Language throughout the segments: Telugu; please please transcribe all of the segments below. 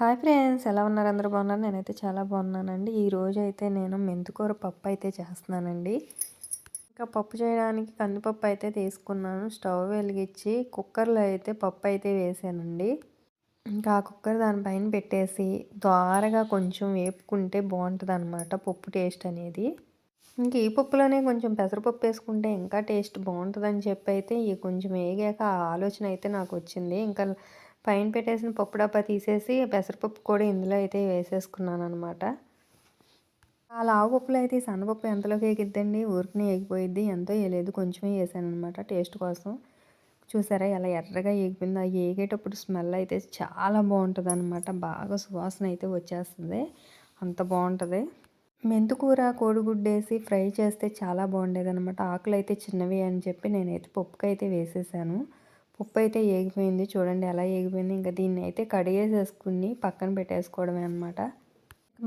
హాయ్ ఫ్రెండ్స్ ఎలా ఉన్నారు? అందరూ బాగున్నారు? నేనైతే చాలా బాగున్నానండి. ఈరోజు అయితే నేను మెంతుకూర పప్పు అయితే చేస్తున్నానండి. ఇంకా పప్పు చేయడానికి కందిపప్పు అయితే తీసుకున్నాను. స్టవ్ వెలిగించి కుక్కర్లో అయితే పప్పు అయితే వేసానండి. ఇంకా ఆ కుక్కర్ దానిపైన పెట్టేసి ద్వారగా కొంచెం వేపుకుంటే బాగుంటుంది అనమాట పప్పు టేస్ట్ అనేది. ఇంక ఈ పప్పులోనే కొంచెం పెసరపప్పు వేసుకుంటే ఇంకా టేస్ట్ బాగుంటుందని చెప్పి అయితే కొంచెం వేగాక ఆ ఆలోచన అయితే నాకు వచ్చింది. ఇంకా పైన పెట్టేసిన పప్పు డబ్బా తీసేసి పెసరపప్పు కూడా ఇందులో అయితే వేసేసుకున్నాను అనమాట ఆ లావుపప్పులు అయితే సన్నపప్పు ఎంతలోకి ఎగిద్దండి? ఊరికి ఎగిపోయిద్ది. ఎంతో వేయలేదు కొంచెమే వేసాను అనమాట టేస్ట్ కోసం. చూసారా ఎలా ఎర్రగా ఎగిపోయింది? ఆ ఏగేటప్పుడు స్మెల్ అయితే చాలా బాగుంటుంది అనమాట బాగా సువాసన అయితే వచ్చేస్తుంది. అంత బాగుంటుంది. మెంతుకూర కోడిగుడ్డు వేసి ఫ్రై చేస్తే చాలా బాగుండేది అనమాట ఆకులు అయితే చిన్నవి అని చెప్పి నేనైతే పప్పుకైతే వేసేసాను. ఉప్పు అయితే ఏగిపోయింది. చూడండి ఎలా ఏగిపోయింది. ఇంకా దీన్ని అయితే కడిగేసేసుకుని పక్కన పెట్టేసుకోవడమే అనమాట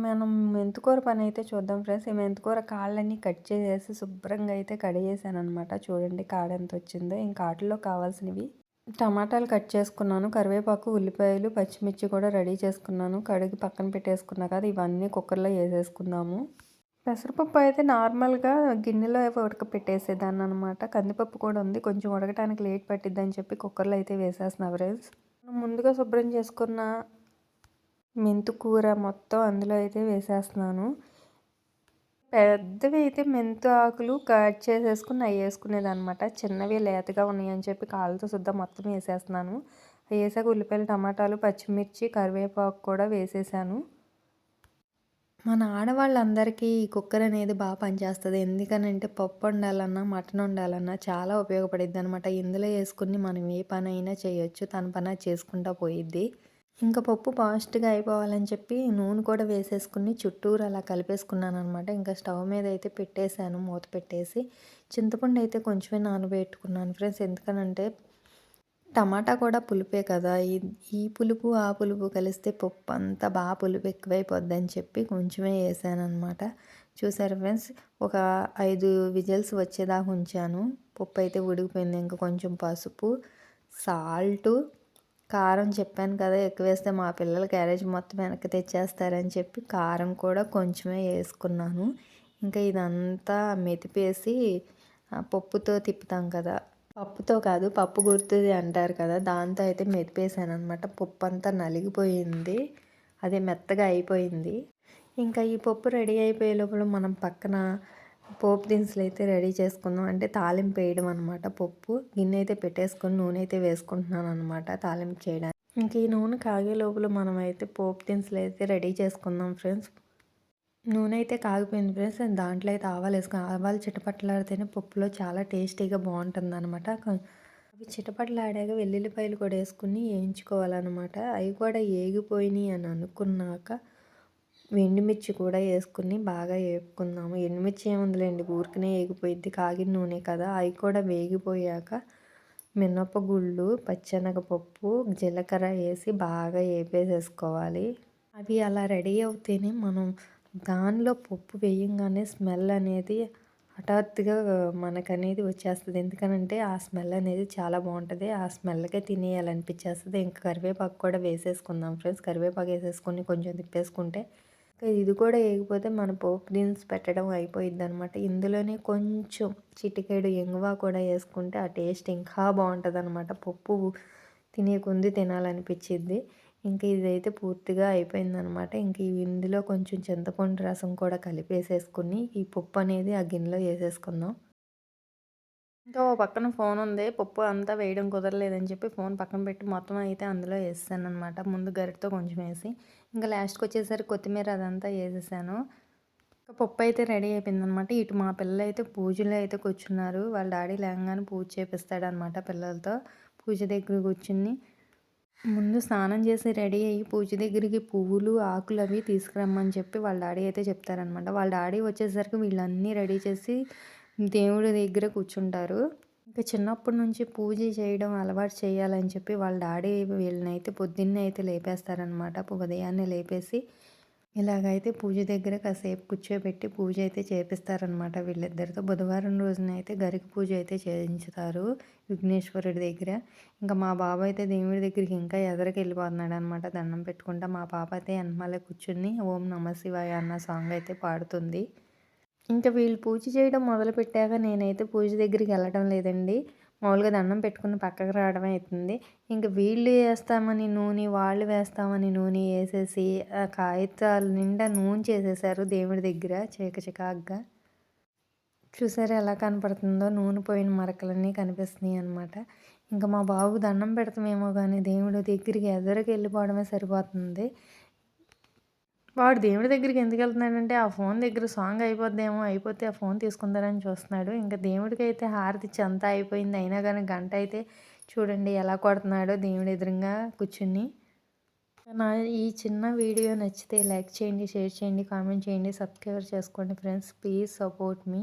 మనం మెంతుకూర పని అయితే చూద్దాం ఫ్రెండ్స్. ఈ మెంతుకూర కాళ్ళన్నీ కట్ చేసేసి శుభ్రంగా అయితే కడిగేసాను అనమాట చూడండి కాడ ఎంత వచ్చిందో. ఇంకా వాటిలో కావాల్సినవి టమాటాలు కట్ చేసుకున్నాను. కరివేపాకు ఉల్లిపాయలు పచ్చిమిర్చి కూడా రెడీ చేసుకున్నాను. కడిగి పక్కన పెట్టేసుకున్నా కదా ఇవన్నీ కుక్కర్లో వేసేసుకుందాము. పెసరపప్పు అయితే నార్మల్గా గిన్నెలో ఉడకపెట్టేసేదాన్ని అనమాట కందిపప్పు కూడా ఉంది. కొంచెం ఉడకటానికి లేట్ పట్టిద్దని చెప్పి కుక్కర్లో అయితే వేసేస్తున్నా ఫ్రెండ్స్. ముందుగా శుభ్రం చేసుకున్న మెంతు కూర మొత్తం అందులో అయితే వేసేస్తున్నాను. పెద్దవి అయితే మెంతు ఆకులు కట్ చేసేసుకుని అవి వేసుకునేది అనమాట చిన్నవి లేతగా ఉన్నాయని చెప్పి కాళ్ళతో శుద్ధ మొత్తం వేసేస్తున్నాను. వేసాక ఉల్లిపాయలు టమాటాలు పచ్చిమిర్చి కరివేపాకు కూడా వేసేసాను. మన ఆడవాళ్ళందరికీ ఈ కుక్కర్ అనేది బాగా పనిచేస్తుంది. ఎందుకనంటే పప్పు వండాలన్నా మటన్ వండాలన్నా చాలా ఉపయోగపడిద్ది అనమాట ఇందులో వేసుకుని మనం ఏ పని అయినా చేయొచ్చు తన పని చేసుకుంటా పోయిద్ది. ఇంకా పప్పు ఫాస్ట్గా అయిపోవాలని చెప్పి నూనె కూడా వేసేసుకుని చుట్టూరు అలా కలిపేసుకున్నాను అనమాట ఇంకా స్టవ్ మీద అయితే పెట్టేశాను మూత పెట్టేసి. చింతపండు అయితే కొంచెమే నానబెట్టుకున్నాను ఫ్రెండ్స్. ఎందుకనంటే టమాటా కూడా పులుపే కదా. ఈ ఈ పులుపు ఆ పులుపు కలిస్తే పప్పు అంతా బాగా పులుపు ఎక్కువైపోద్ది అని చెప్పి కొంచెమే వేసాను చూసారు ఫ్రెండ్స్? ఒక ఐదు విజిల్స్ వచ్చేదాకా ఉంచాను. పప్పు అయితే ఉడికిపోయింది. ఇంకా కొంచెం పసుపు సాల్టు కారం చెప్పాను కదా. ఎక్కువ వేస్తే మా పిల్లలు క్యారేజ్ మొత్తం వెనక్కి తెచ్చేస్తారని చెప్పి కారం కూడా కొంచెమే వేసుకున్నాను. ఇంకా ఇదంతా మెతిపేసి పప్పుతో తిప్పుతాం కదా. పప్పుతో కాదు పప్పు గుర్తుది అంటారు కదా దాంతో అయితే మెతిపేసాను అనమాట పప్పు అంతా నలిగిపోయింది అదే మెత్తగా అయిపోయింది. ఇంకా ఈ పప్పు రెడీ అయిపోయే లోపల మనం పక్కన పోపు దినుసులు అయితే రెడీ చేసుకుందాం. అంటే తాలింపు వేయడం అనమాట పప్పు. గిన్నె అయితే పెట్టేసుకొని నూనె అయితే వేసుకుంటున్నాను అనమాట తాలింపు చేయడానికి. ఇంక ఈ నూనె కాగే లోపల మనం అయితే పోపు దినుసులు అయితే రెడీ చేసుకుందాం ఫ్రెండ్స్. నూనె అయితే కాగిపోయింది ఫ్రెండ్స్. దాంట్లో అయితే ఆవాలు వేసుకుని ఆవాలు చిటపట్లాడితేనే పప్పులో చాలా టేస్టీగా బాగుంటుంది అనమాట అవి చిటపట్లాడాక వెల్లుల్లిపాయలు కూడా వేసుకుని వేయించుకోవాలన్నమాట. అవి కూడా ఏగిపోయినాయి అని అనుకున్నాక ఎండుమిర్చి కూడా వేసుకుని బాగా వేపుకుందాము. ఎండుమిర్చి ఏముందిలేండి ఊరికనే వేగిపోయింది కాగిన నూనె కదా అవి కూడా వేగిపోయాక మినపగుళ్ళు పచ్చెనగపప్పు జీలకర్ర వేసి బాగా వేపేసేసుకోవాలి. అవి అలా రెడీ అవుతేనే మనం దానిలో పప్పు వేయంగానే స్మెల్ అనేది హఠాత్తుగా మనకనేది వచ్చేస్తుంది. ఎందుకనంటే ఆ స్మెల్ అనేది చాలా బాగుంటుంది. ఆ స్మెల్కే తినేయాలనిపించేస్తుంది ఇంకా కరివేపాకు కూడా వేసేసుకుందాం ఫ్రెండ్స్. కరివేపాకు వేసేసుకొని కొంచెం తిప్పేసుకుంటే ఇది కూడా వేయకపోతే మన పోపు దినుసు పెట్టడం అయిపోయింది అనమాట ఇందులోనే కొంచెం చిటికేడు ఎంగువ కూడా వేసుకుంటే ఆ టేస్ట్ ఇంకా బాగుంటుంది అనమాట పప్పు తినే కొంది తినాలనిపించింది ఇంకా ఇదైతే పూర్తిగా అయిపోయిందనమాట. ఇంక ఇందులో కొంచెం చింతపండు రసం కూడా కలిపేసేసుకుని ఈ పప్పు అనేది ఆ గిన్నెలో వేసేసుకుందాం. ఇంకా ఓ పక్కన ఫోన్ ఉంది. పప్పు అంతా వేయడం కుదరలేదని చెప్పి ఫోన్ పక్కన పెట్టి మొత్తం అయితే అందులో వేసాను అనమాట ముందు గరిటతో కొంచెం వేసి. ఇంకా లాస్ట్కి వచ్చేసరికి కొత్తిమీర అదంతా వేసేసాను. ఇంకా పప్పు అయితే రెడీ అయిపోయిందనమాట. ఇటు మా పిల్లలు అయితే పూజలో అయితే కూర్చున్నారు. వాళ్ళ డాడీ లేగానే పూజ చేపిస్తాడనమాట పిల్లలతో. పూజ దగ్గర కూర్చుని ముందు స్నానం చేసి రెడీ అయ్యి పూజ దగ్గరికి పువ్వులు ఆకులు అవి తీసుకురమ్మని చెప్పి వాళ్ళ డాడీ అయితే చెప్తారనమాట వాళ్ళ డాడీ వచ్చేసరికి వీళ్ళన్నీ రెడీ చేసి దేవుడి దగ్గర కూర్చుంటారు. ఇంకా చిన్నప్పటి నుంచి పూజ చేయడం అలవాటు చేయాలని చెప్పి వాళ్ళ డాడీ వీళ్ళని అయితే పొద్దున్నే అయితే లేపేస్తారనమాట ఉదయాన్నే లేపేసి ఇలాగైతే పూజ దగ్గర కాసేపు కూర్చోబెట్టి పూజ అయితే చేపిస్తారనమాట వీళ్ళిద్దరితో. బుధవారం రోజున అయితే గరికి పూజ అయితే చేయించుతారు విఘ్నేశ్వరుడి దగ్గర. ఇంకా మా బాబు అయితే దేవుడి దగ్గరికి ఇంకా ఎదరికి వెళ్ళిపోతున్నాడు అనమాట దండం పెట్టుకుంటా మా పాప అయితే వెనమాలే కూర్చుని ఓం నమ శివాయ అన్న సాంగ్ అయితే పాడుతుంది. ఇంకా వీళ్ళు పూజ చేయడం మొదలుపెట్టాక నేనైతే పూజ దగ్గరికి వెళ్ళడం లేదండి. మామూలుగా దండం పెట్టుకుని పక్కకు రావడం అవుతుంది. ఇంకా వీళ్ళు వేస్తామని నూనె వాళ్ళు వేస్తామని నూనె వేసేసి ఆ కాగితాల నిండా నూనె చేసేసారు దేవుడి దగ్గర చీకచికాగ్గా చూసారా ఎలా కనపడుతుందో? నూనె పోయిన మరకలన్నీ కనిపిస్తున్నాయి అనమాట ఇంకా మా బాబు దండం పెడతామేమో కానీ దేవుడి దగ్గరికి ఎదురుకి వెళ్ళిపోవడమే సరిపోతుంది. వాడు దేవుడి దగ్గరికి ఎందుకు వెళ్తున్నాడంటే ఆ ఫోన్ దగ్గర సాంగ్ అయిపోద్దేమో అయిపోతే ఆ ఫోన్ తీసుకుందారని చూస్తున్నాడు. ఇంకా దేవుడికి అయితే హారతి ఇచ్చి అంతా అయిపోయింది. అయినా కానీ గంట అయితే చూడండి ఎలా కొడుతున్నాడో దేవుడి ఎదురుగా కూర్చుని. నా ఈ చిన్న వీడియో నచ్చితే లైక్ చేయండి షేర్ చేయండి కామెంట్ చేయండి సబ్స్క్రైబ్ చేసుకోండి ఫ్రెండ్స్. Please support me.